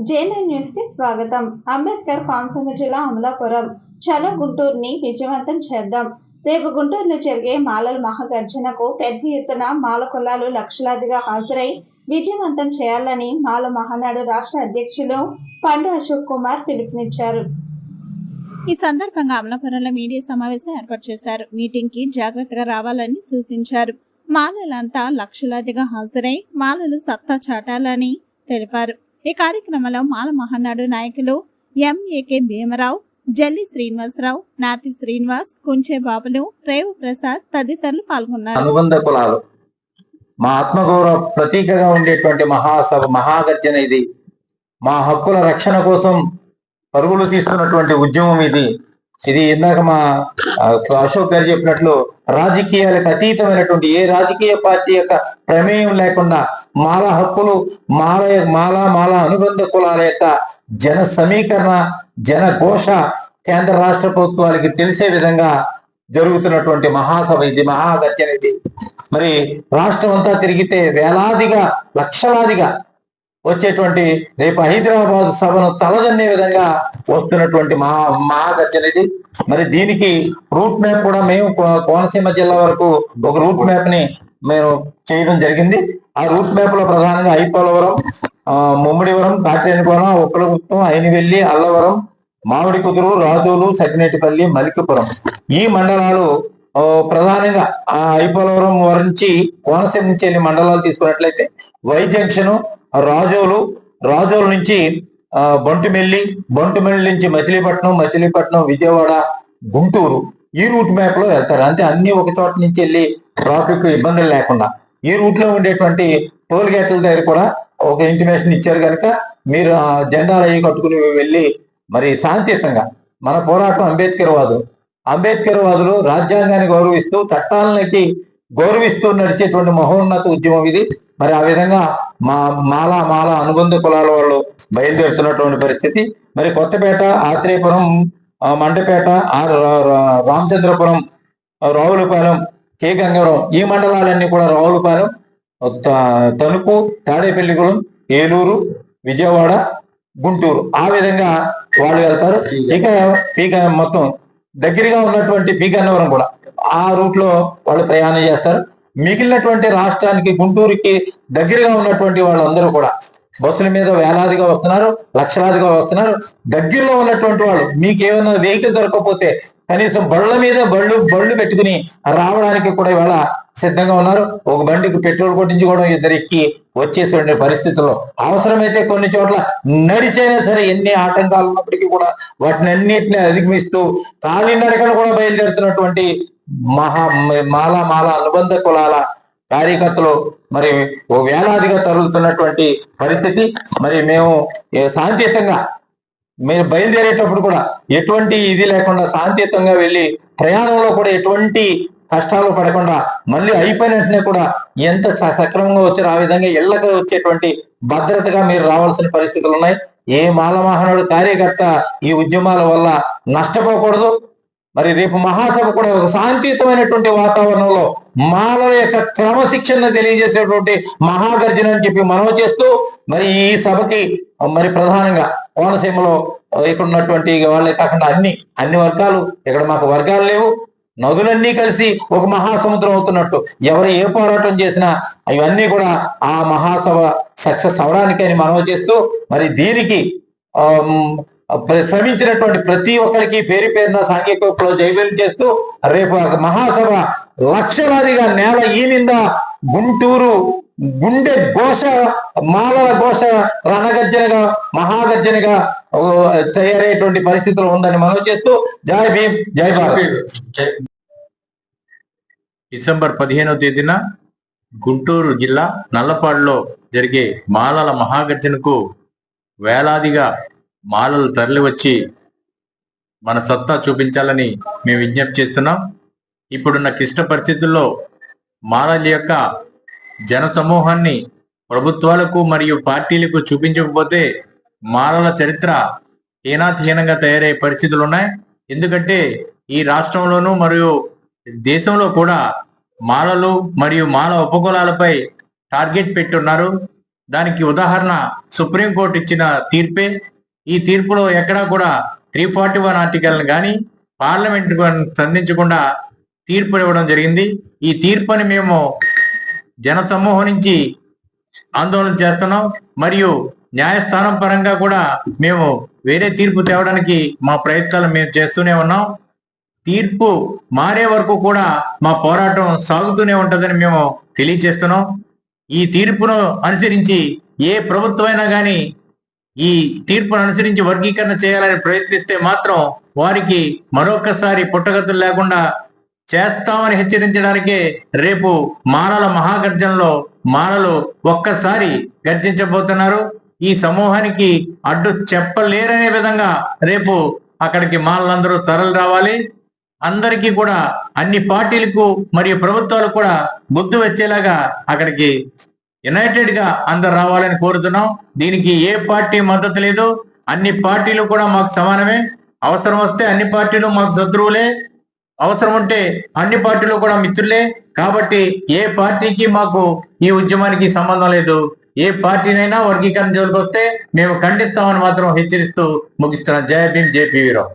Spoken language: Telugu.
జేఎన్ఎన్ న్యూస్కి స్వాగతం. అంబేద్కర్ కోనసీమ జిల్లా అమలాపురం. చలో గుంటూరుని విజయవంతం చేద్దాం. రేపు గుంటూరులో జరిగే మాలల మహాగర్జనకు పెద్ద ఎత్తున మాల కులాలు లక్షలాదిగా హాజరై విజయవంతం చేయాలని మాల మహానాడు రాష్ట్ర అధ్యక్షులు పండు అశోక్ కుమార్ పిలుపునిచ్చారు. ఈ సందర్భంగా అమలాపురంలో మీడియా సమావేశం ఏర్పాటు చేశారు. మీటింగ్కి జాగ్రత్తగా రావాలని సూచించారు. మాలలంతా లక్షలాదిగా హాజరై మాలలు సత్తా చాటాలని తెలిపారు. ఈ కార్యక్రమంలో మాల మహానాడు నాయకులు ఎంఏకే భీమరావు జల్లి శ్రీనివాసరావు నాతి శ్రీనివాస్ కుంచే బాబులు రేవు ప్రసాద్ తదితరులు పాల్గొన్నారు. అనుబంధ కులాలు. మా ఆత్మగౌరవ ప్రతీకగా ఉండేటువంటి మహాసభ మహాగర్జన ఇది. మా హక్కుల రక్షణ కోసం పరుగులు తీస్తున్నటువంటి ఉద్యమం ఇది. ఇది ఇందాక మా అశోక్ గారు చెప్పినట్లు రాజకీయాలకు అతీతమైనటువంటి ఏ రాజకీయ పార్టీ యొక్క ప్రమేయం లేకుండా మాల హక్కులు మాల మాల మాల అనుబంధ కులాల యొక్క జన సమీకరణ జన ఘోష కేంద్ర రాష్ట్ర ప్రభుత్వాలకి తెలిసే విధంగా జరుగుతున్నటువంటి మహాసభ ఇది మహాగర్జన ఇది. మరి రాష్ట్రం అంతా తిరిగితే వేలాదిగా లక్షలాదిగా వచ్చేటువంటి రేపు హైదరాబాద్ సభను తలదన్నే విధంగా వస్తున్నటువంటి మహా మహాగర్జన ఇది మరి దీనికి రూట్ మ్యాప్ కూడా మేము కో- కోనసీమ జిల్లా వరకు ఒక రూట్ మ్యాప్ని మేము చేయడం జరిగింది. ఆ రూట్ మ్యాప్లో ప్రధానంగా ఐపోలవరం ఆ, ముమ్మిడివరం కాటేనికోన ఉప్పలగుప్తం అయినవెల్లి అల్లవరం మామిడి కుదురు రాజోలు సగ్నేటిపల్లి మలికిపురం. ఈ మండలాలు ప్రధానంగా ఆ ఐపోలవరం నుంచి కోనసీమ నుంచి వెళ్ళి మండలాలు తీసుకున్నట్లయితే వై జంక్షన్ రాజోలు రాజోల నుంచి బంటుమెల్లి బొంటుమెల్లి నుంచి మచిలీపట్నం మచిలీపట్నం విజయవాడ గుంటూరు ఈ రూట్ మ్యాప్లో వెళ్తారు. అంటే అన్ని ఒక చోట నుంచి వెళ్ళి ట్రాఫిక్ ఇబ్బందులు లేకుండా. ఈ రూట్లో ఉండేటువంటి టోల్ గేట్ల దగ్గర కూడా ఒక ఇంటిమేషన్ ఇచ్చారు కనుక మీరు ఆ జెండాలు అవి కట్టుకుని వెళ్ళి మరి శాంతియుతంగా మన పోరాటం అంబేద్కర్ వాదు. అంబేద్కర్ వాదులు రాజ్యాంగాన్ని గౌరవిస్తూ చట్టాలకి గౌరవిస్తూ నడిచేటువంటి మహోన్నత ఉద్యమం ఇది. మరి ఆ విధంగా మా మాల మాల అనుబంధ కులాల వాళ్ళు బయలుదేరుతున్నటువంటి పరిస్థితి. మరి కొత్తపేట ఆత్రేయపురం మండపేట రా- రా- రామచంద్రపురం రావులపాలెం కే. గంగారం ఈ మండలాలన్నీ కూడా రావులపాలెం తణుకు తాడేపల్లిగూడెం ఏలూరు విజయవాడ గుంటూరు. ఆ విధంగా వాళ్ళు వెళ్తారు. ఇక పీక మొత్తం దగ్గరగా ఉన్నటువంటి పీగన్నవరం కూడా ఆ రూట్లో వాళ్ళు ప్రయాణం చేస్తారు. మిగిలినటువంటి రాష్ట్రానికి గుంటూరుకి దగ్గరగా ఉన్నటువంటి వాళ్ళందరూ కూడా బస్సుల మీద వేలాదిగా వస్తున్నారు లక్షలాదిగా వస్తున్నారు. దగ్గరలో ఉన్నటువంటి వాళ్ళు మీకేమైనా వెహికల్ దొరకకపోతే కనీసం బళ్ళ మీద బళ్ళు బళ్ళు పెట్టుకుని రావడానికి కూడా ఇవాళ సిద్ధంగా ఉన్నారు. ఒక బండికి పెట్రోల్ కొట్టించుకోవడం ఇద్దరు ఎక్కి వచ్చేసే పరిస్థితుల్లో అవసరమైతే కొన్ని చోట్ల నడిచైనా సరే ఎన్ని ఆటంకాలు ఉన్నప్పటికీ కూడా వాటిని అన్నిటిని అధిగమిస్తూ కాలినడకను కూడా బయలుదేరుతున్నటువంటి మహా మాల మాల అనుబంధ కులాల కార్యకర్తలు మరి ఓ వేలాదిగా తరుగుతున్నటువంటి పరిస్థితి. మరి మేము శాంతియుతంగా మీరు బయలుదేరేటప్పుడు కూడా ఎటువంటి ఇది లేకుండా శాంతియుతంగా వెళ్ళి ప్రయాణంలో కూడా ఎటువంటి కష్టాలు పడకుండా మళ్ళీ అయిపోయిన వెంటనే కూడా ఎంత స- సక్రమంగా వచ్చారు ఆ విధంగా ఇళ్ళకి వచ్చేటువంటి భద్రతగా మీరు రావాల్సిన పరిస్థితులు ఉన్నాయి. ఏ మాలవాహనుడు కార్యకర్త ఈ ఉద్యమాల వల్ల నష్టపోకూడదు. మరి రేపు మహాసభ కూడా ఒక శాంతియుతమైనటువంటి వాతావరణంలో మాలల యొక్క క్రమశిక్షణ తెలియజేసేటువంటి మహాగర్జన అని చెప్పి మనవి చేస్తూ మరి ఈ సభకి మరి ప్రధానంగా కోనసీమలో ఇక్కడ ఉన్నటువంటి వాళ్ళే కాకుండా అన్ని అన్ని వర్గాలు ఇక్కడ మాకు వర్గాలు లేవు. నదులన్నీ కలిసి ఒక మహాసముద్రం అవుతున్నట్టు ఎవరు ఏ పోరాటం చేసినా ఇవన్నీ కూడా ఆ మహాసభ సక్సెస్ అవడానికి అని మనవి చేస్తూ మరి దీనికి శ్రమించినటువంటి ప్రతి ఒక్కరికి పేరు పేరున సాంఘిక విప్లవం జైవేలు చేస్తూ రేపు మహాసభ లక్షలాదిగా నేల ఈనింద గుంటూరు గుండె ఘోష మాలల ఘోష రణగర్జనగా మహాగర్జనగా తయారయ్యేటువంటి పరిస్థితులు ఉందని మనం చేస్తూ జై భీమ్ జై భారత్. డిసెంబర్ పదిహేనవ తేదీన గుంటూరు జిల్లా నల్లపాడులో జరిగే మాలల మహాగర్జనకు వేలాదిగా మాలలు తరలివచ్చి మన సత్తా చూపించాలని మేము విజ్ఞప్తి చేస్తున్నాం. ఇప్పుడున్న క్లిష్ట పరిస్థితుల్లో మాలల యొక్క జన సమూహాన్ని ప్రభుత్వాలకు మరియు పార్టీలకు చూపించకపోతే మాలల చరిత్ర హీనాతిహీనంగా తయారయ్యే పరిస్థితులు ఉన్నాయి. ఎందుకంటే ఈ రాష్ట్రంలోనూ మరియు దేశంలో కూడా మాలలు మరియు మాల ఉపకులాలపై టార్గెట్ పెట్టున్నారు. దానికి ఉదాహరణ సుప్రీంకోర్టు ఇచ్చిన తీర్పే. ఈ తీర్పులో ఎక్కడా కూడా త్రీ ఫార్టీ వన్ ఆర్టికల్ కానీ పార్లమెంట్ సంధించకుండా తీర్పు ఇవ్వడం జరిగింది. ఈ తీర్పుని మేము జన సమూహం నుంచి ఆందోళన చేస్తున్నాం. మరియు న్యాయస్థానం పరంగా కూడా మేము వేరే తీర్పు తేవడానికి మా ప్రయత్నాలు మేము చేస్తూనే ఉన్నాం. తీర్పు మారే వరకు కూడా మా పోరాటం సాగుతూనే ఉంటుందని మేము తెలియజేస్తున్నాం. ఈ తీర్పును అనుసరించి ఏ ప్రభుత్వమైనా కానీ ఈ తీర్పును అనుసరించి వర్గీకరణ చేయాలని ప్రయత్నిస్తే మాత్రం వారికి మరొకసారి పుట్టగతులు లేకుండా చేస్తామని హెచ్చరించడానికే రేపు మాలల మహాగర్జనలో మాలలు ఒక్కసారి గర్జించబోతున్నారు. ఈ సమూహానికి అడ్డు చెప్పలేరనే విధంగా రేపు అక్కడికి మాలలందరూ తరలి రావాలి. అందరికీ కూడా అన్ని పార్టీలకు మరియు ప్రభుత్వాలు కూడా బుద్ధి వచ్చేలాగా అక్కడికి యునైటెడ్గా అందరు రావాలని కోరుతున్నాం. దీనికి ఏ పార్టీ మద్దతు లేదు. అన్ని పార్టీలు కూడా మాకు సమానమే. అవసరం వస్తే అన్ని పార్టీలు మాకు శత్రువులే. అవసరం ఉంటే అన్ని పార్టీలు కూడా మిత్రులే. కాబట్టి ఏ పార్టీకి మాకు ఈ ఉద్యమానికి సంబంధం లేదు. ఏ పార్టీనైనా వర్గీకరణ జోలికి వస్తే మేము ఖండిస్తామని మాత్రం హెచ్చరిస్తూ ముగిస్తున్నాం జయ భీం జేపీ వీరావు